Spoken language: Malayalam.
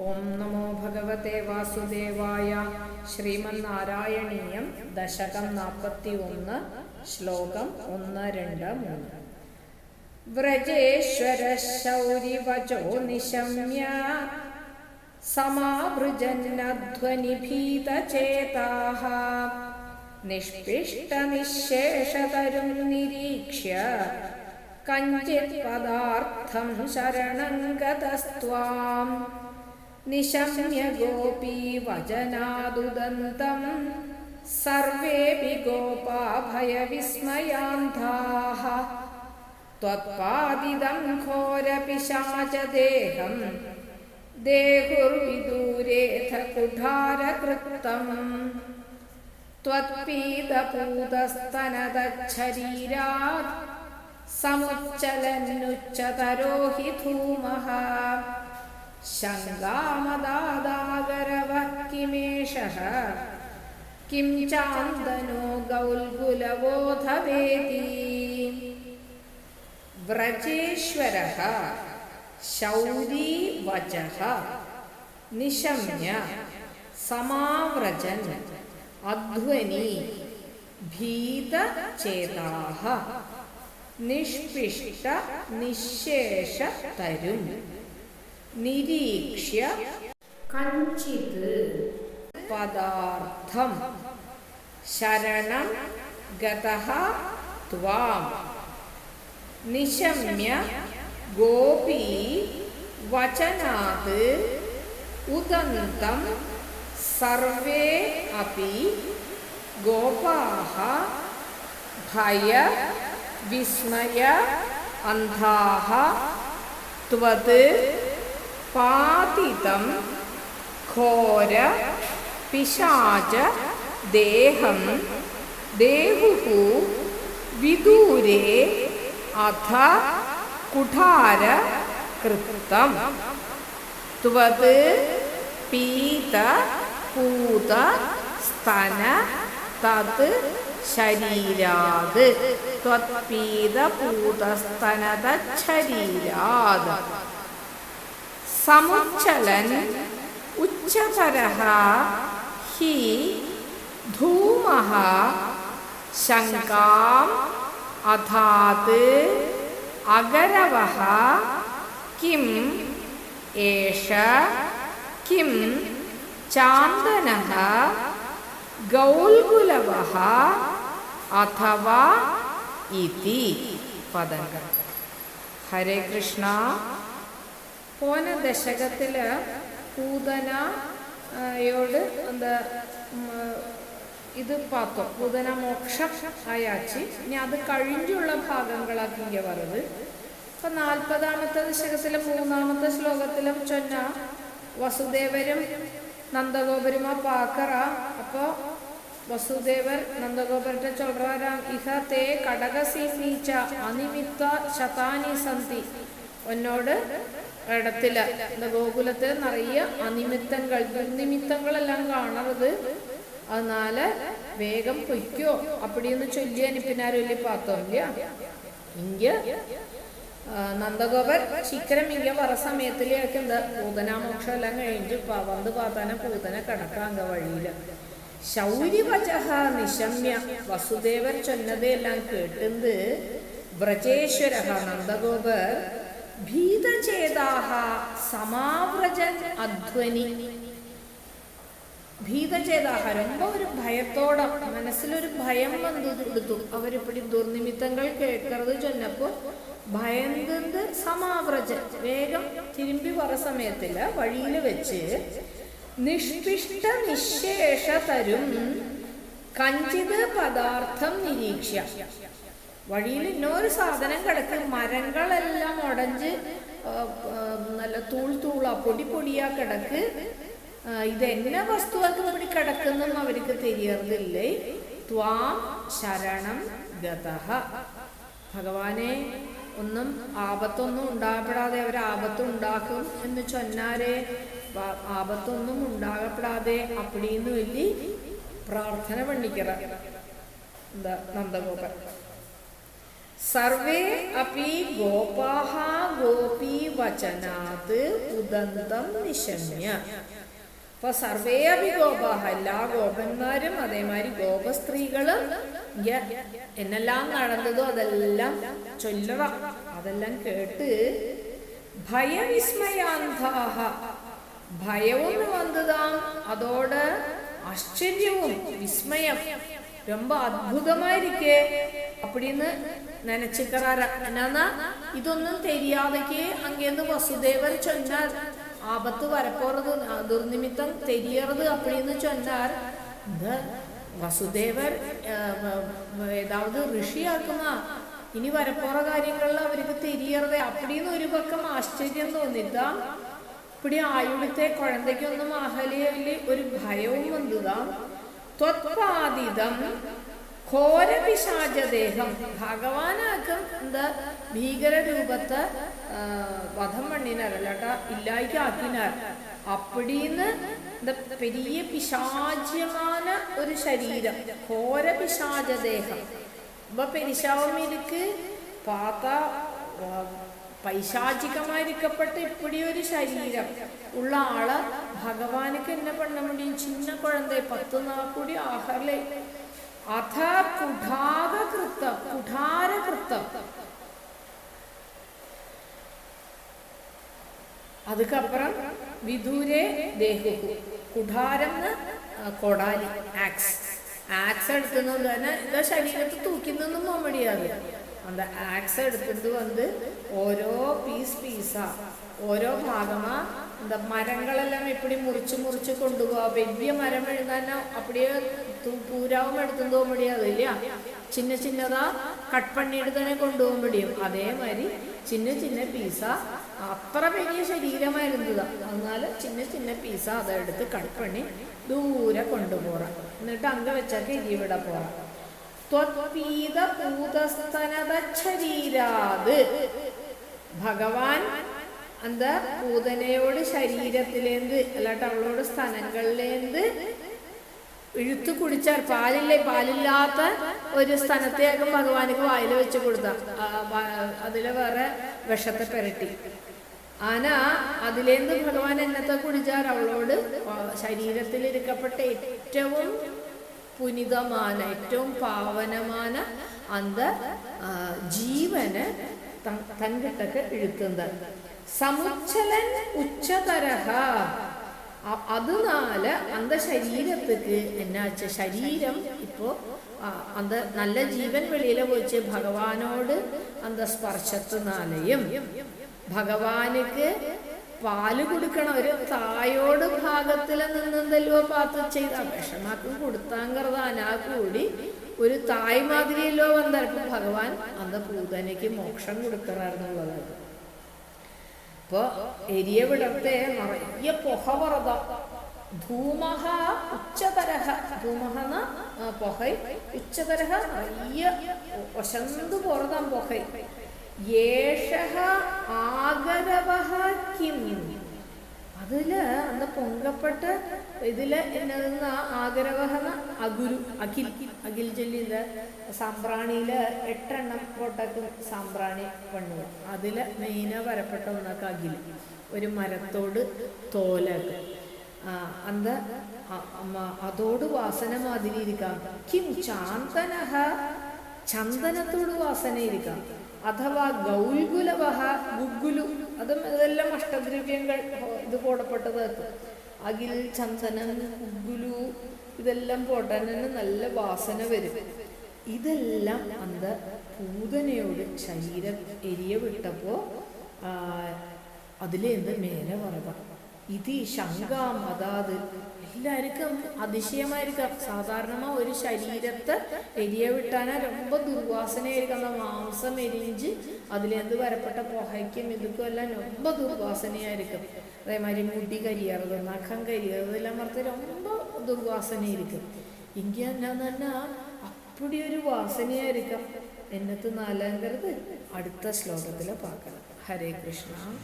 ഓം നമോ ഭഗവത്തെ വാസുദേവായ ശ്രീമന്നാരായണീയം ദശകം നാൽപ്പത്തി ഒന്ന് ശ്ലോകം ഒന്ന് രണ്ട് മൂന്ന്. വ്രജേശ്വര ശൗരിവചോ നിശമ്യ സമാവൃജന്നധ്വനിഭീതചേതാः നിഷ്പിഷ്ടനിശേഷതരും നിരീക്ഷ്യ കഞ്ചിത് പദാർത്ഥം ശരണം ഗതസ്ത്വാം निशम्य गोपीवचनादुदन्तं सर्वेऽपि गोपा भयविस्मयान्धाः त्वत्पादिदं घोरपिशाचदेहं देहुर्विदूरेऽथ कुठारकृत्तम् त्वत्पीतपूतस्तनदच्छरीरात् समुच्चलन्नुच्चतरो हि धूमः शङ्गामदादागरव किमेषः किं चान्दनो गौल्गुलवोऽध वेति व्रजेश्वरः शौरी वचः निशम्य समाव्रजन् अध्वनि भीतचेताः निष्पिष्ट निःशेषतरुम् നിരീക്ഷ്യ കഞ്ചിത് പദാർത്ഥം ശരണം ഗതഃ ത്വാം നിശമ്യ ഗോപി വചനാത് ഉദന്തം സർവേ അപി ഗോപാः ഭയ വിസ്മയ അന്ധാः त्वत् പാതിതം ഘോര പിശാച ദേഹം ദേഹു വിദൂരേ അഥ കുഠാര കൃത്തം. ത്വത് പീത പൂത സ്തന തത് ശരീരാത്. ത്വത്പീത പൂതസ്തനത ശരീരാത്. സമുച്ചലൻ ഉച്ചതരഃ ഹി ധൂമഃ ശങ്കാം അഥാത് അഗരവः കിം ഏഷ കിം ചാന്ദനः ഗൗൽഗുലവः അഥവാ ഇതി പദങ്ങൾ ഹരേ കൃഷ്ണ പോന ദശകത്തിൽ പൂതനയോട് എന്താ ഇത് പാത്തോ പൂതന മോക്ഷം ആയാച്ചി. ഇനി അത് കഴിഞ്ഞുള്ള ഭാഗങ്ങളാക്കി ഇങ്ങനെ പറഞ്ഞത് ഇപ്പൊ നാൽപ്പതാമത്തെ ദശകത്തിലെ മൂന്നാമത്തെ ശ്ലോകത്തിലും ചൊന്ന വസുദേവരും നന്ദഗോപരുമാ പാക്കറ. അപ്പോ വസുദേവർ നന്ദഗോപരുടെ ചൊല്റാരാം ഇഹ തേ കടകസി നീച്ച അനിമിത്ത ശതാനി സന്തി. ഒന്നോട് ഇടത്തിൽ എന്താ ഗോകുലത്തിൽ നിറയ അനിമിത്തങ്ങൾ ദുർനിമിത്തങ്ങളെല്ലാം കാണരുത്. അതിനാല് വേഗം പൊയ്ക്കോ. അപ്പടിയൊന്ന് ചൊല്ലി അനുപ്പിനാരൊല്ലി പാത്തോല്ല ഇങ്ക നന്ദഗോപൻ ശിഖരം ഇങ്ക പറ സമയത്തിലേക്ക് എന്താ പൂതനാമോക്ഷം എല്ലാം കഴിഞ്ഞു പവന്ത് പാത്താന പൂതന കടക്കാങ്ക വഴിയിൽ. ശൗര്യവചഹ നിശമ്യ വസുദേവർ ചൊന്നതെല്ലാം കേട്ടുന്നത് വ്രജേശ്വര നന്ദഗോപർ ഭീ ഭീതചേതാഹ സമാവ്രജൻ അധ്വനി. ഭീതചേതാഹ രൊമ്പ ഒരു ഭയത്തോടെ മനസ്സിലൊരു ഭയം വന്നു കൊടുത്തു അവരിപ്പടി ദുർനിമിത്തങ്ങൾ കേൾക്കരുത് ചൊന്നപ്പോൾ ഭയങ്കന്ത് സമാവ്രജൻ. വേഗം തിരുമ്പി പറ സമയത്തിൽ വഴിയിൽ വെച്ച് നിഷ്പിഷ്ട നിശേഷ തരും കഞ്ചിത് പദാർത്ഥം നിരീക്ഷ വഴിയിൽ ഇന്നൊരു സാധനം കിടക്കും. മരങ്ങളെല്ലാം ഉടഞ്ച് നല്ല തൂൾ തൂള പൊടി പൊടിയാ കിടക്ക്. ഇത് എന്നെ വസ്തുവാക്കി ഇവിടെ കിടക്കുന്നെന്ന് അവർക്ക് തിരിയറില്ലേ ത്വാം ശരണം ഗതഹ. ഭഗവാനെ ഒന്നും ആപത്തൊന്നും ഉണ്ടാകപ്പെടാതെ അവർ ആപത്ത് ഉണ്ടാക്കും എന്ന് ചൊന്നാരെ. ആപത്തൊന്നും ഉണ്ടാകപ്പെടാതെ അപ്പടിന്ന് വലിയ പ്രാർത്ഥന പണിക്കറ എന്താ നന്ദഗോപൻ സർവേ അപി ഗോപാഹ ഗോപി വചനാത് ഉദന്തം നിശമ്യ അപ്പൊ സർവേ അപി ഗോപാഹ എല്ലാ ഗോപന്മാരും അതേമാതിരി ഗോപസ്ത്രീകളും ഇങ്ങ എന്നെല്ലാം നടന്നതോ അതെല്ലാം ചൊല്ലറ അതെല്ലാം കേട്ട് ഭയവിസ്മയാന്താഹ ഭയവും വന്നതാം അതോട് ആശ്ചര്യവും വിസ്മയം ரொம்ப അത്ഭുതമാ ഇരിക്കേ அப்படின்னு நினைச்சுக்கிறாரு என்னன்னா ഇതൊന്നും தெரியாதக்கு அங்கேருந்து வசுதேவர் சொன்னார் ஆபத்து வரப்போறது துர்நிமித்தம் தெரியறது அப்படின்னு சொன்னார் இந்த വസുദേവർ ഏതാവത് ഋഷിയാക്കുമാ ഇനി വരപ്പോറ കാര്യങ്ങളിൽ അവർക്ക് തിരിയറതെ அப்படின்னு ഒരു പക്കം ആശ്ചര്യം തോന്നിട്ടാ ഇപ്പടി ആയുധത്തെ കുഴന്തയ്ക്കൊന്നും അഹലിയല് ഒരു ഭയവും വന്നതാം ത്വത്പാദിതം ഘോരപിശാചദേഹം ഭഗവാനാക്കും എന്താ? ഭീകരരൂപത്തെ വധം മണ്ണിനാർ അല്ലാട്ട ഇല്ലായ്ക്ക് ആക്കിനാർ അപ്പടിന്ന് എന്താ പെരിയ പിശാച്യமான ഒരു ശരീരം. ഘോരപിശാചദേഹം ഇപ്പൊ പെരിശാവമിക്ക് പാത്ത പൈശാചികമായിരിക്കപ്പെട്ട ഇപ്പടി ഒരു ശരീരം ഉള്ള ആൾ ഭഗവാനക്ക് എന്നെ പണ്ണ ചിന്ന കുഴന്തേ പത്ത് നാക്കൂടി ആഹാറിലേ അഥ കുഠാകൃത്തം കുഠാരകൃത്തം അതുക്കപ്പുറം വിദൂരെ ദേഹു കുഠാരം കൊടാലി ആക്സ്. ആക്സ് എടുക്കുന്നത് തന്നെ ഇതാ ശരീരത്ത് തൂക്കുന്നൊന്നും മമ്മടിയാവില്ല அந்த ஆக்ஸ் எடுத்துட்டு வந்து ഓരോ പീസ് പീസാ ഓരോ ഭാഗമാ இந்த மரங்களெல்லாம் எப்படி முறிச்சு முறிச்சு கொண்டு போவா വലിയ மரம் எழுந்தானா அப்படியே தூ- பூராவும் எடுத்துட்டு போக முடியாது இல்லையா சின்ன சின்னதா கட் பண்ணிட்டு தானே கொண்டு போக முடியும் அதே மாதிரி சின்ன சின்ன பீஸா അത്ര വലിയ ശരീരമായിരുന്നതാ എന്നാൽ ചിന്ന ചിന്ന പീസ അതെടുത്ത് കട്ട് പണി ദൂരെ കൊണ്ടുപോറാം എന്നിട്ട് അങ്ക വെച്ചാൽ ഇവിടെ പോറാം പൂതസ്തനതരീരാത് ഭഗവാൻ അന്ത പൂതനയോട് ശരീരത്തിലേന്ത് അല്ലാട്ട് അവളോട് സ്ഥലങ്ങളിലേന്ത് ഇഴുത്തു കുടിച്ചാൽ പാലില്ലേ? പാലില്ലാത്ത ഒരു സ്ഥലത്തേക്കും ഭഗവാനക്ക് വായിൽ വെച്ച് കൊടുത്ത. അതിലെ വേറെ വിഷത്തെ പെരട്ടി. ആന അതിലേന്ത് ഭഗവാൻ എന്നത്തെ കുടിച്ചാൽ അവളോട് ശരീരത്തിൽ ഇരിക്കപ്പെട്ട ഏറ്റവും പുനിതമാന ഏറ്റവും പാവനമാന അന്ത ജീവന് തങ്കിട്ടൊക്കെ എഴുത്തുന്നത്. സമുച്ചലൻ ഉച്ചതര അതിനാല് അന്ത ശരീരത്തിക്ക് എന്നാച്ച ശരീരം ഇപ്പോ അന്ത നല്ല ജീവൻ വെളിയിലെ പോയിച്ച് ഭഗവാനോട് അന്ത സ്പർശത്തിനാലെയും ഭഗവാനുക്ക് പാൽ കൊടുക്കണം. ഒരു തായോട് ഭാഗത്തിൽ നിന്നെന്തല്ലോ പാത്ത ചെയ്ത. വിഷമാക്കും കൊടുത്താങ്കറതാനാ കൂടി ഒരു തായ് മാതിരിയല്ലോ വന്നപ്പോൾ ഭഗവാൻ അന്ന് പൂതനയ്ക്ക് മോക്ഷം കൊടുക്കറായിരുന്നുള്ളതാണ് ഇപ്പൊ എരിയ വിടത്തെ നിറയ പൊഹ പറത. ധൂമഹ ഉച്ചതരഹ. ധൂമഹ പൊഹ ഉച്ചതരഹ. നിറയെ ഒശന്ത് പുറതാം പുകை ഏഷഹ അന്ന് പൊങ്കപ്പെട്ട് ഇതിൽ എന്നതെന്ന ആഗ്രവഹന അഗുരു അഖിൽ. അഖിൽ ചൊല്ലിന്റെ സാമ്പ്രാണിയിൽ എട്ടെണ്ണം കോട്ടക്ക് സാമ്പ്രാണി പണ്ണു. അതിൽ മെയിന വരപ്പെട്ട ഒന്നൊക്കെ അഖിൽ. ഒരു മരത്തോട് തോലക്ക്. അന്ത അതോട് വാസന മാതിരി ഇരിക്കാം. കിം ചാന്തനഹ ചന്ദനത്തോട് വാസന ഇരിക്കാം. അഥവാ ഗൗൽഗുലവഹ ഗുഗുലു അതും ഇതെല്ലാം അഷ്ടദ്രവ്യങ്ങൾ ഇത് പോടപ്പെട്ടത് അകിൽ ചന്ദനം ഗുഗുലു ഇതെല്ലാം പോട്ടാൻ നല്ല വാസന വരും. ഇതെല്ലാം അന്ത പൂതനയോട് ശരീരം എരിയ വിട്ടപ്പോ അതിലേന്ത് മേലെ വറക ഇത് ഈ ശങ്ക മതാത് എല്ലാവർക്കും അതിശയമായിരിക്കാം. സാധാരണ ഒരു ശരീരത്തെ എരിയ വിട്ടാനാ രൊമ്പ ദുർവാസനയായിരിക്കും. അന്ന മാംസം എരിഞ്ച് അതിലെന്ത് വരപ്പെട്ട പുഹയ്ക്കും ഇതൊക്കെ എല്ലാം രൊമ്പ ദുർവാസനയായിരിക്കും. അതേമാതിരി മുടി കരിയറത് നഖം കരിയറത് എല്ലാം പറഞ്ഞ് രൊമ്പ ദുർവാസനയായിരിക്കും. എങ്കിൽ എന്നാന്ന് തന്നെ അപ്പടി ഒരു വാസനയായിരിക്കാം. എന്നത്ത് നാലാം കരുത്. അടുത്ത ശ്ലോകത്തിൽ പാകണം ഹരേ കൃഷ്ണ.